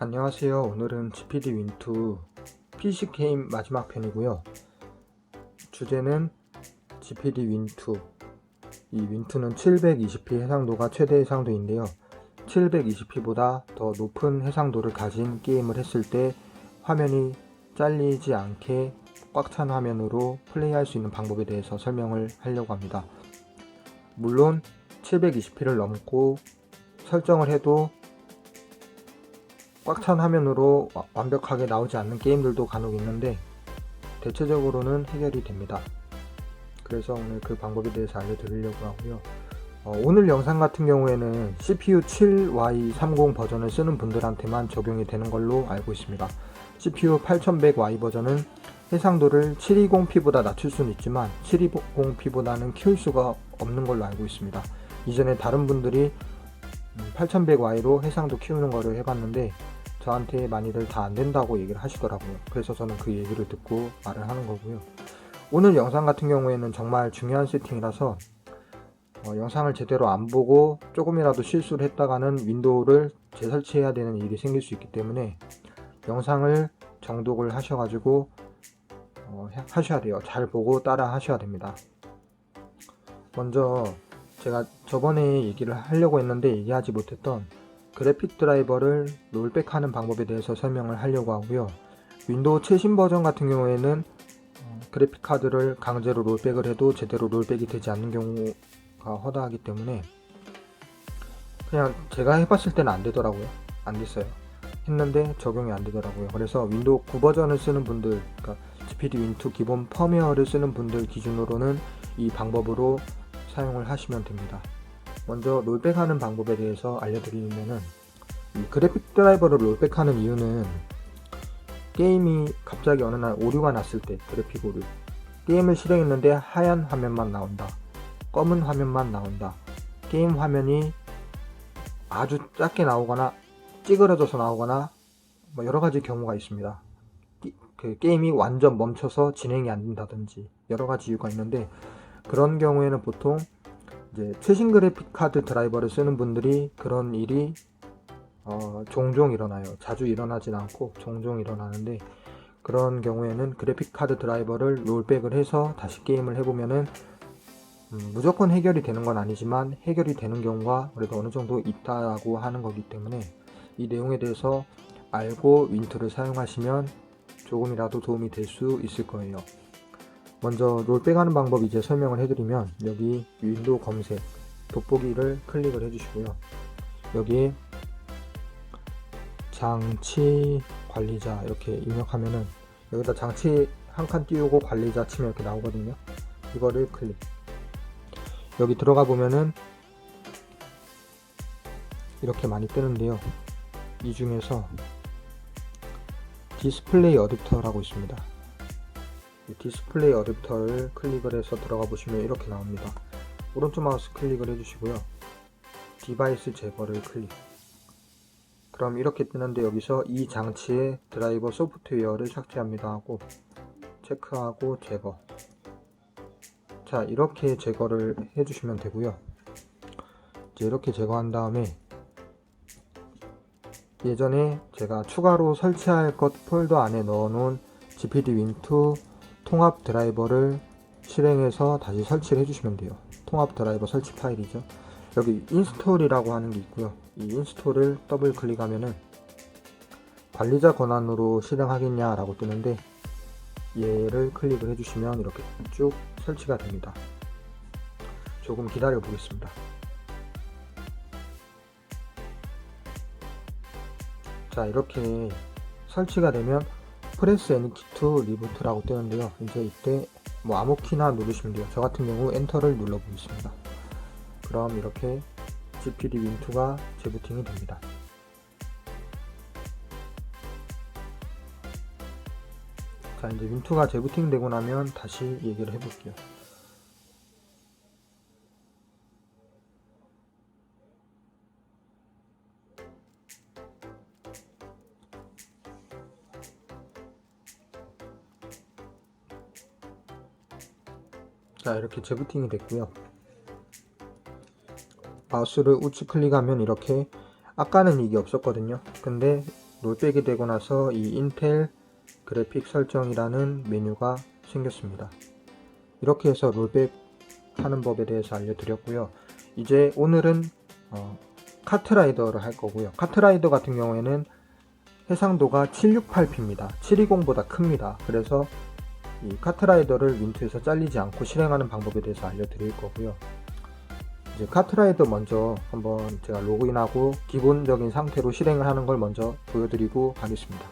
안녕하세요. 오늘은 GPD 윈2 PC 게임 마지막 편이고요. 주제는 GPD 윈2. 이 윈2는 720p 해상도가 최대 해상도인데요. 720p보다 더 높은 해상도를 가진 게임을 했을 때 화면이 잘리지 않게 꽉 찬 화면으로 플레이할 수 있는 방법에 대해서 설명을 하려고 합니다. 물론 720p를 넘고 설정을 해도 꽉 찬 화면으로 와- 완벽하게 나오지 않는 게임들도 간혹 있는데 대체적으로는 해결이 됩니다. 그래서 오늘 그 방법에 대해서 알려드리려고 하고요. 어, 오늘 영상 같은 경우에는 CPU 7Y30 버전을 쓰는 분들한테만 적용이 되는 걸로 알고 있습니다. CPU 8100Y 버전은 해상도를 720p보다 낮출 수는 있지만 720p보다는 키울 수가 없는 걸로 알고 있습니다. 이전에 다른 분들이 8100Y로 해상도 키우는 거를 해봤는데 저한테 많이들 다 안 된다고 얘기를 하시더라고요. 그래서 저는 그 얘기를 듣고 말을 하는 거고요. 오늘 영상 같은 경우에는 정말 중요한 세팅이라서 어, 영상을 제대로 안 보고 조금이라도 실수를 했다가는 윈도우를 재설치해야 되는 일이 생길 수 있기 때문에 영상을 정독을 하셔가지고 어, 하- 하셔야 돼요. 잘 보고 따라 하셔야 됩니다. 먼저 제가 저번에 얘기를 하려고 했는데 얘기하지 못했던 그래픽 드라이버를 롤백하는 방법에 대해서 설명을 하려고 하고요. 윈도우 최신 버전 같은 경우에는 어, 그래픽 카드를 강제로 롤백을 해도 제대로 롤백이 되지 않는 경우가 허다하기 때문에 그냥 제가 해봤을 때는 안 되더라고요. 안 됐어요. 했는데 적용이 안 되더라고요. 그래서 윈도우 9 버전을 쓰는 분들, 그러니까 GPD 윈2 기본 펌웨어를 쓰는 분들 기준으로는 이 방법으로 사용을 하시면 됩니다. 먼저 롤백하는 방법에 대해서 알려드리면은 이 그래픽 드라이버를 롤백하는 이유는 게임이 갑자기 어느 날 오류가 났을 때 그래픽 오류 게임을 실행했는데 하얀 화면만 나온다 검은 화면만 나온다 게임 화면이 아주 작게 나오거나 찌그러져서 나오거나 뭐 여러 가지 경우가 있습니다. 기- 그 게임이 완전 멈춰서 진행이 안 된다든지 여러 가지 이유가 있는데 그런 경우에는 보통 이제 최신 그래픽 카드 드라이버를 쓰는 분들이 그런 일이 어, 종종 일어나요. 자주 일어나진 않고 종종 일어나는데 그런 경우에는 그래픽 카드 드라이버를 롤백을 해서 다시 게임을 해보면은 음, 무조건 해결이 되는 건 아니지만 해결이 되는 경우가 그래도 어느 정도 있다고 하는 거기 때문에 이 내용에 대해서 알고 윈트를 사용하시면 조금이라도 도움이 될 수 있을 거예요. 먼저 롤백 하는 방법 이제 설명을 해드리면 여기 윈도우 검색 돋보기를 클릭을 해주시고요. 여기에 장치 관리자 이렇게 입력하면은 여기다 장치 한 칸 띄우고 관리자 치면 이렇게 나오거든요. 이거를 클릭. 여기 들어가 보면은 이렇게 많이 뜨는데요. 이 중에서 디스플레이 어댑터라고 있습니다. 이 디스플레이 어댑터를 클릭을 해서 들어가 보시면 이렇게 나옵니다. 오른쪽 마우스 클릭을 해주시고요. 디바이스 제거를 클릭. 그럼 이렇게 뜨는데 여기서 이 장치의 드라이버 소프트웨어를 삭제합니다 하고 체크하고 제거. 자 이렇게 제거를 해주시면 되고요. 이제 이렇게 제거한 다음에 예전에 제가 추가로 설치할 것 폴더 안에 넣어놓은 GPD 윈2 통합 드라이버를 실행해서 다시 설치를 해주시면 돼요. 통합 드라이버 설치 파일이죠. 여기 인스톨이라고 하는 게 있고요. 이 인스톨을 더블 클릭하면은 관리자 권한으로 실행하겠냐라고 뜨는데 얘를 클릭을 해주시면 이렇게 쭉 설치가 됩니다. 조금 기다려 보겠습니다. 자 이렇게 설치가 되면 프레스 N키 투 리부트라고 뜨는데요. 이제 이때 뭐 아무 키나 누르시면 돼요. 저 같은 경우 엔터를 눌러 보겠습니다. 그럼 이렇게 GPD 윈2가 재부팅이 됩니다. 자 이제 윈2가 재부팅 되고 나면 다시 얘기를 해볼게요. 자 이렇게 재부팅이 됐고요 마우스를 우측 클릭하면 이렇게 아까는 이게 없었거든요 근데 롤백이 되고 나서 이 인텔 그래픽 설정이라는 메뉴가 생겼습니다. 이렇게 해서 롤백 하는 법에 대해서 알려드렸고요. 이제 오늘은 어, 카트라이더를 할 거고요. 카트라이더 같은 경우에는 해상도가 768p입니다. 720보다 큽니다. 그래서 이 카트라이더를 윈트에서 잘리지 않고 실행하는 방법에 대해서 알려드릴 거고요. 이제 카트라이더 먼저 한번 제가 로그인하고 기본적인 상태로 실행을 하는 걸 먼저 보여드리고 가겠습니다.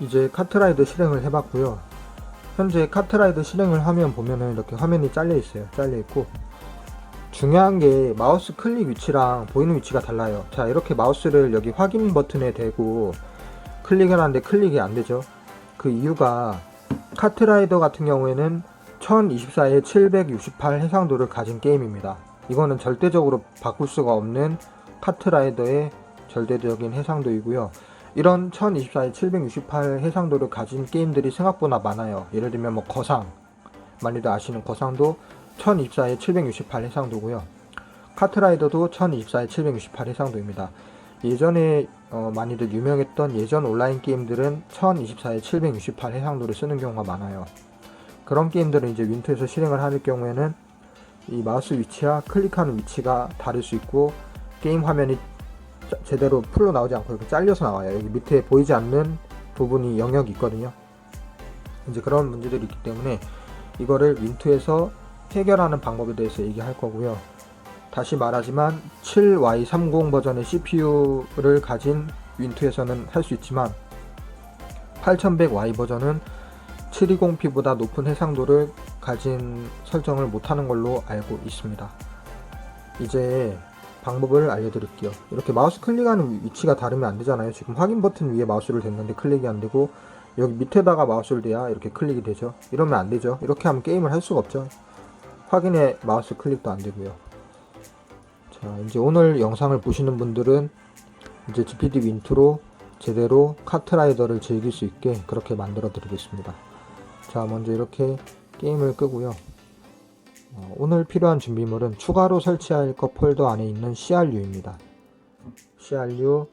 이제 카트라이더 실행을 해봤고요. 현재 카트라이더 실행을 하면 보면은 이렇게 화면이 잘려 있어요. 잘려 있고 중요한 게 마우스 클릭 위치랑 보이는 위치가 달라요. 자 이렇게 마우스를 여기 확인 버튼에 대고 클릭을 하는데 클릭이 안 되죠. 그 이유가 카트라이더 같은 경우에는 1024에 768 해상도를 가진 게임입니다. 이거는 절대적으로 바꿀 수가 없는 카트라이더의 절대적인 해상도이고요. 이런 1024에 768 해상도를 가진 게임들이 생각보다 많아요. 예를 들면 뭐 거상, 많이들 아시는 거상도 1024에 768 해상도고요. 카트라이더도 1024에 768 해상도입니다. 예전에 어, 많이들 유명했던 예전 온라인 게임들은 1024에 768 해상도를 쓰는 경우가 많아요. 그런 게임들은 이제 윈도우에서 실행을 할 경우에는 이 마우스 위치와 클릭하는 위치가 다를 수 있고 게임 화면이 자- 제대로 풀로 나오지 않고 이렇게 잘려서 나와요. 여기 밑에 보이지 않는 부분이 영역이 있거든요. 이제 그런 문제들이 있기 때문에 이거를 윈투에서 해결하는 방법에 대해서 얘기할 거고요. 다시 말하지만 7Y30 버전의 CPU를 가진 윈투에서는 할 수 있지만 8100Y 버전은 720p보다 높은 해상도를 가진 설정을 못하는 걸로 알고 있습니다. 이제 방법을 알려드릴게요. 이렇게 마우스 클릭하는 위치가 다르면 안 되잖아요. 지금 확인 버튼 위에 마우스를 댔는데 클릭이 안 되고 여기 밑에다가 마우스를 대야 이렇게 클릭이 되죠. 이러면 안 되죠. 이렇게 하면 게임을 할 수가 없죠. 확인에 마우스 클릭도 안 되고요. 자, 이제 오늘 영상을 보시는 분들은 이제 GPD 윈투로 제대로 카트라이더를 즐길 수 있게 그렇게 만들어 드리겠습니다. 자, 먼저 이렇게 게임을 끄고요. 어, 오늘 필요한 준비물은 추가로 설치할 것 폴더 안에 있는 CRU입니다. CRU,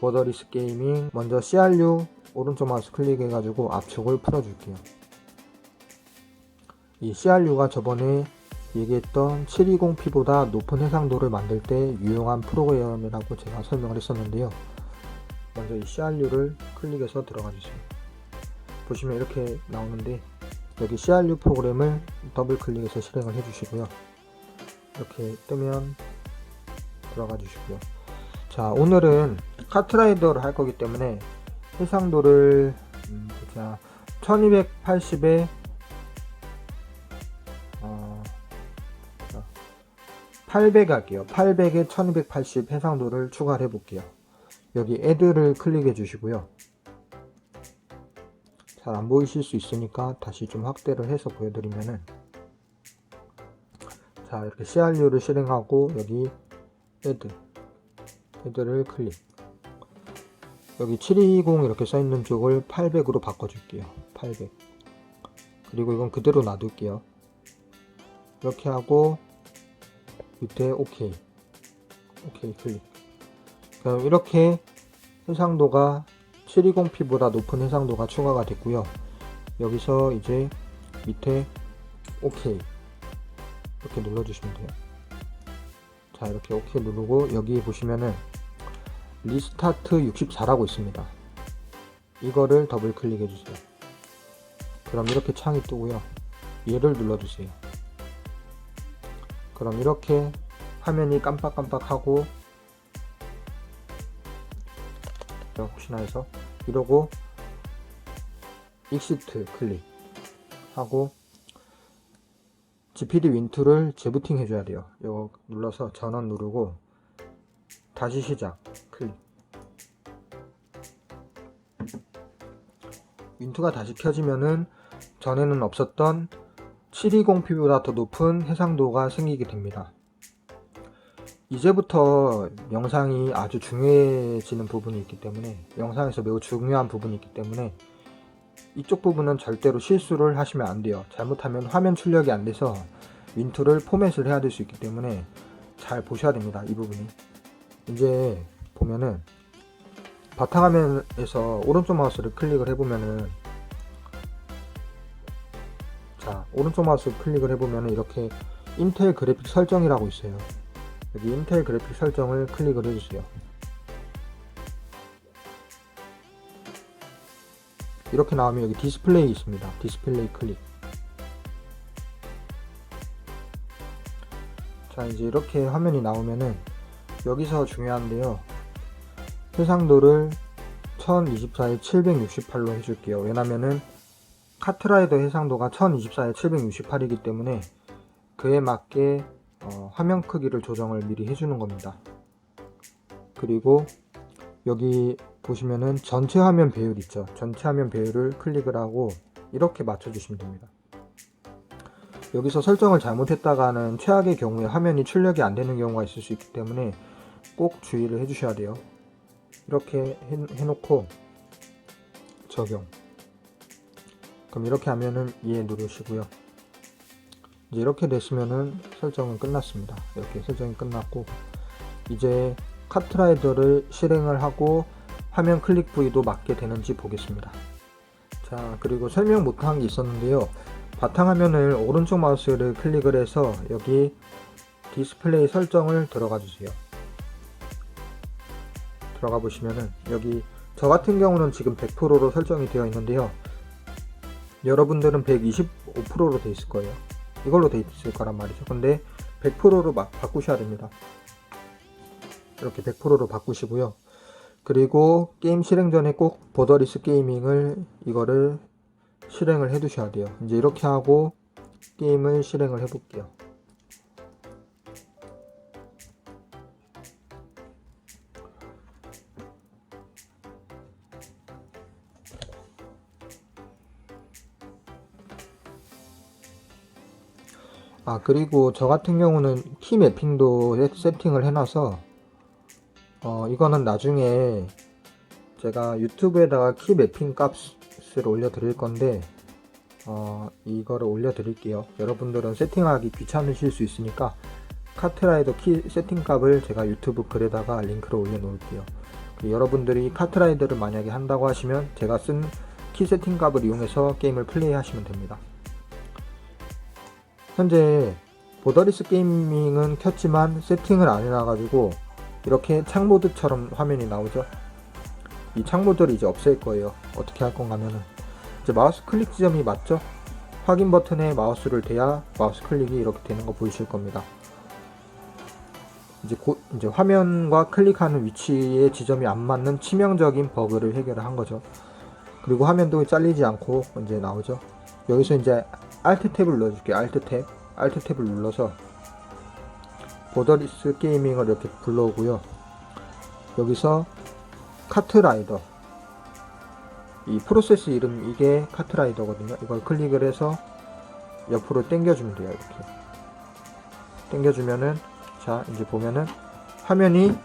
보더리스 게이밍. 먼저 CRU 오른쪽 마우스 클릭해가지고 압축을 풀어줄게요. 이 CRU가 저번에 얘기했던 720p보다 높은 해상도를 만들 때 유용한 프로그램이라고 제가 설명을 했었는데요. 먼저 이 CRU를 클릭해서 들어가 주세요. 보시면 이렇게 나오는데 여기 CRU 프로그램을 더블 클릭해서 실행을 해 주시고요. 이렇게 뜨면 들어가 주시고요. 자 오늘은 카트라이더를 할 거기 때문에 해상도를 음, 보자 1280에 800 할게요. 800에 1280 해상도를 추가를 해볼게요. 여기 add를 클릭해 주시고요. 잘 안 보이실 수 있으니까 다시 좀 확대를 해서 보여드리면은 자 이렇게 CRU를 실행하고 여기 add add를 클릭 여기 720 이렇게 써있는 쪽을 800으로 바꿔줄게요 800 그리고 이건 그대로 놔둘게요 이렇게 하고 밑에 OK OK 클릭 그럼 이렇게 해상도가 720p보다 높은 해상도가 추가가 됐고요. 여기서 이제 밑에 OK 이렇게 눌러주시면 돼요. 자 이렇게 OK 누르고 여기 보시면은 리스타트 64라고 있습니다. 이거를 더블 클릭해 주세요. 그럼 이렇게 창이 뜨고요. 얘를 눌러주세요 그럼 이렇게 화면이 깜빡깜빡하고 혹시나 해서 이러고 익시트 클릭 하고 GPD 윈투를 재부팅 해줘야 돼요. 이거 눌러서 전원 누르고 다시 시작 클릭. 윈투가 다시 켜지면은 전에는 없었던 720p보다 더 높은 해상도가 생기게 됩니다. 이제부터 영상이 아주 중요해지는 부분이 있기 때문에 영상에서 매우 중요한 부분이 있기 때문에 이쪽 부분은 절대로 실수를 하시면 안 돼요. 잘못하면 화면 출력이 안 돼서 윈투를 포맷을 해야 될 수 있기 때문에 잘 보셔야 됩니다. 이 부분이. 이제 보면은 바탕화면에서 오른쪽 마우스를 클릭을 해보면은 자 오른쪽 마우스 클릭을 해보면은 이렇게 인텔 그래픽 설정이라고 있어요. 여기 인텔 그래픽 설정을 클릭을 해주세요. 이렇게 나오면 여기 디스플레이 있습니다. 디스플레이 클릭. 자 이제 이렇게 화면이 나오면은 여기서 중요한데요. 해상도를 1024에 768로 해줄게요. 왜냐면은 카트라이더 해상도가 1024에 768이기 때문에 그에 맞게 어, 화면 크기를 조정을 미리 해주는 겁니다 그리고 여기 보시면은 전체 화면 배율 있죠 전체 화면 배율을 클릭을 하고 이렇게 맞춰주시면 됩니다 여기서 설정을 잘못했다가는 최악의 경우에 화면이 출력이 안 되는 경우가 있을 수 있기 때문에 꼭 주의를 해주셔야 돼요. 이렇게 해, 해놓고 적용. 그럼 이렇게 하면은 이해 누르시고요. 이제 이렇게 됐으면은 설정은 끝났습니다. 이렇게 설정이 끝났고 이제 카트라이더를 실행을 하고 화면 클릭 부위도 맞게 되는지 보겠습니다. 자 그리고 설명 못한 게 있었는데요. 바탕화면을 오른쪽 마우스를 클릭을 해서 여기 디스플레이 설정을 들어가 주세요. 들어가 보시면은 여기 저 같은 경우는 지금 100%로 설정이 되어 있는데요. 여러분들은 125%로 되어 있을 거예요. 이걸로 되어 있을 거란 말이죠. 근데 100%로 막 바꾸셔야 됩니다. 이렇게 100%로 바꾸시고요. 그리고 게임 실행 전에 꼭 보더리스 게이밍을 이거를 실행을 해 두셔야 돼요. 이제 이렇게 하고 게임을 실행을 해 볼게요. 아 그리고 저 같은 경우는 키 매핑도 세팅을 해놔서 어 이거는 나중에 제가 유튜브에다가 키 매핑 값을 올려 드릴 건데 어 이거를 올려 드릴게요. 여러분들은 세팅하기 귀찮으실 수 있으니까 카트라이더 키 세팅 값을 제가 유튜브 글에다가 링크를 올려 놓을게요. 여러분들이 카트라이더를 만약에 한다고 하시면 제가 쓴 키 세팅 값을 이용해서 게임을 플레이 하시면 됩니다 현재 보더리스 게이밍은 켰지만 세팅을 안 해놔가지고 이렇게 창모드처럼 화면이 나오죠. 이 창모드를 이제 없앨 거예요. 어떻게 할 건가 하면은. 이제 마우스 클릭 지점이 맞죠? 확인 버튼에 마우스를 대야 마우스 클릭이 이렇게 되는 거 보이실 겁니다. 이제 고, 이제 화면과 클릭하는 위치의 지점이 안 맞는 치명적인 버그를 해결한 거죠. 그리고 화면도 잘리지 않고 이제 나오죠. 여기서 이제 Alt 탭을 눌러줄게요. Alt 탭. Alt 탭을 눌러서 보더리스 게이밍을 이렇게 불러오고요. 여기서 카트라이더. 이 프로세스 이름 이게 카트라이더거든요. 이걸 클릭을 해서 옆으로 당겨주면 돼요. 이렇게. 당겨주면은 자 이제 보면은 화면이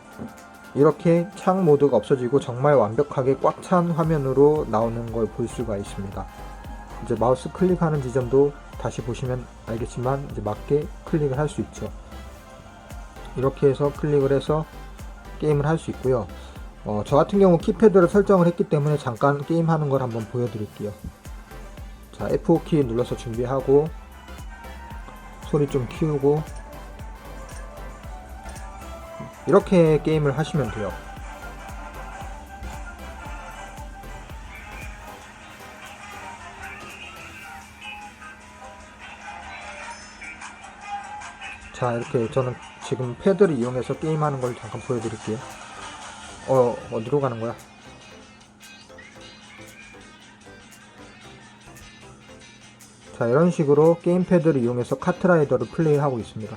이렇게 창 모드가 없어지고 정말 완벽하게 꽉 찬 화면으로 나오는 걸 볼 수가 있습니다. 이제 마우스 클릭하는 지점도 다시 보시면 알겠지만 이제 맞게 클릭을 할 수 있죠. 이렇게 해서 클릭을 해서 게임을 할 수 있고요. 어, 저 같은 경우 키패드를 설정을 했기 때문에 잠깐 게임하는 걸 한번 보여드릴게요. 자, F5키 눌러서 준비하고 소리 좀 키우고 이렇게 게임을 하시면 돼요. 자 이렇게 저는 지금 패드를 이용해서 게임하는 걸 잠깐 보여드릴게요. 어 어디로 가는 거야? 자 이런 식으로 게임 패드를 이용해서 카트라이더를 플레이하고 있습니다.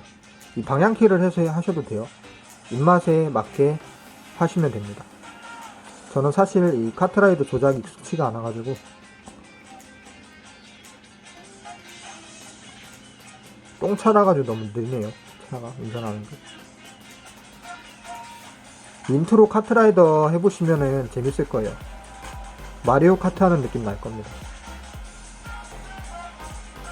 이 방향키를 해서 하셔도 돼요. 입맛에 맞게 하시면 됩니다. 저는 사실 이 카트라이더 조작이 익숙치가 않아 가지고 똥 차라가지고 너무 느리네요. 차가 운전하는 게 인트로 카트라이더 해보시면은 재밌을 거예요. 마리오 카트 하는 느낌 날 겁니다.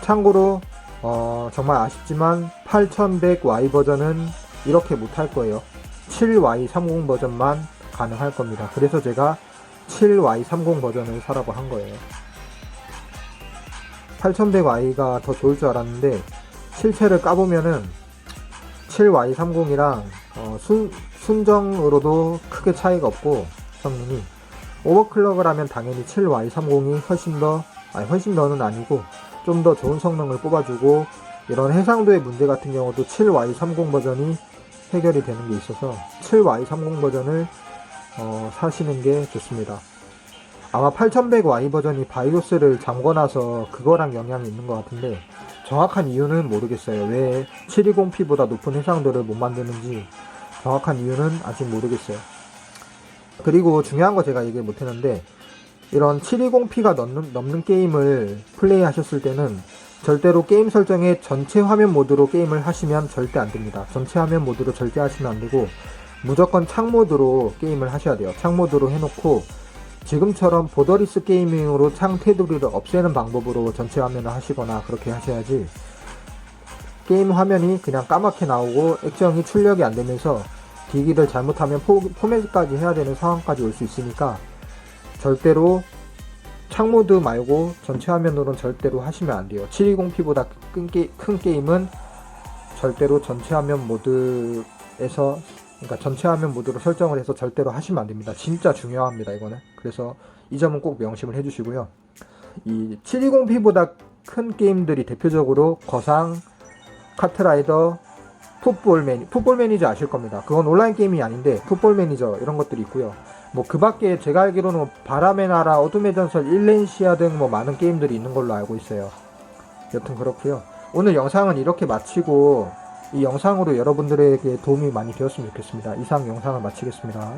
참고로 어, 정말 아쉽지만 8100Y 버전은 이렇게 못할 거예요. 7Y30 버전만 가능할 겁니다. 그래서 제가 7Y30 버전을 사라고 한 거예요. 8100Y가 더 좋을 줄 알았는데 실체를 까보면은 7Y30이랑 어, 순, 순정으로도 크게 차이가 없고 성능이 오버클럭을 하면 당연히 7Y30이 훨씬 더 아니 훨씬 더는 아니고 좀 더 좋은 성능을 뽑아주고 이런 해상도의 문제 같은 경우도 7Y30 버전이 해결이 되는 게 있어서 7Y30 버전을 어, 사시는 게 좋습니다. 아마 8100Y 버전이 바이오스를 잠궈놔서 그거랑 영향이 있는 것 같은데 정확한 이유는 모르겠어요. 왜 720p보다 높은 해상도를 못 만드는지 정확한 이유는 아직 모르겠어요. 그리고 중요한 거 제가 얘기 못 했는데 이런 720p가 넘는, 넘는 게임을 플레이 하셨을 때는 절대로 게임 설정에 전체 화면 모드로 게임을 하시면 절대 안 됩니다. 전체 화면 모드로 절대 하시면 안 되고 무조건 창 모드로 게임을 하셔야 돼요. 창 모드로 해놓고 지금처럼 보더리스 게이밍으로 창 테두리를 없애는 방법으로 전체 화면을 하시거나 그렇게 하셔야지 게임 화면이 그냥 까맣게 나오고 액정이 출력이 안 되면서 기기를 잘못하면 포, 포맷까지 해야 되는 상황까지 올 수 있으니까 절대로 창 모드 말고 전체 화면으로는 절대로 하시면 안 돼요. 720p보다 큰, 게, 큰 게임은 절대로 전체 화면 모드에서 그러니까 전체 화면 모드로 설정을 해서 절대로 하시면 안 됩니다. 진짜 중요합니다, 이거는. 그래서 이 점은 꼭 명심을 해주시고요. 이 720p보다 큰 게임들이 대표적으로 거상, 카트라이더, 풋볼 매니, 풋볼 매니저 아실 겁니다. 그건 온라인 게임이 아닌데 풋볼 매니저 이런 것들이 있고요. 뭐 그 밖에 제가 알기로는 뭐 바람의 나라, 어둠의 전설, 일렌시아 등 뭐 많은 게임들이 있는 걸로 알고 있어요. 여튼 그렇고요. 오늘 영상은 이렇게 마치고 이 영상으로 여러분들에게 도움이 많이 되었으면 좋겠습니다. 이상 영상을 마치겠습니다.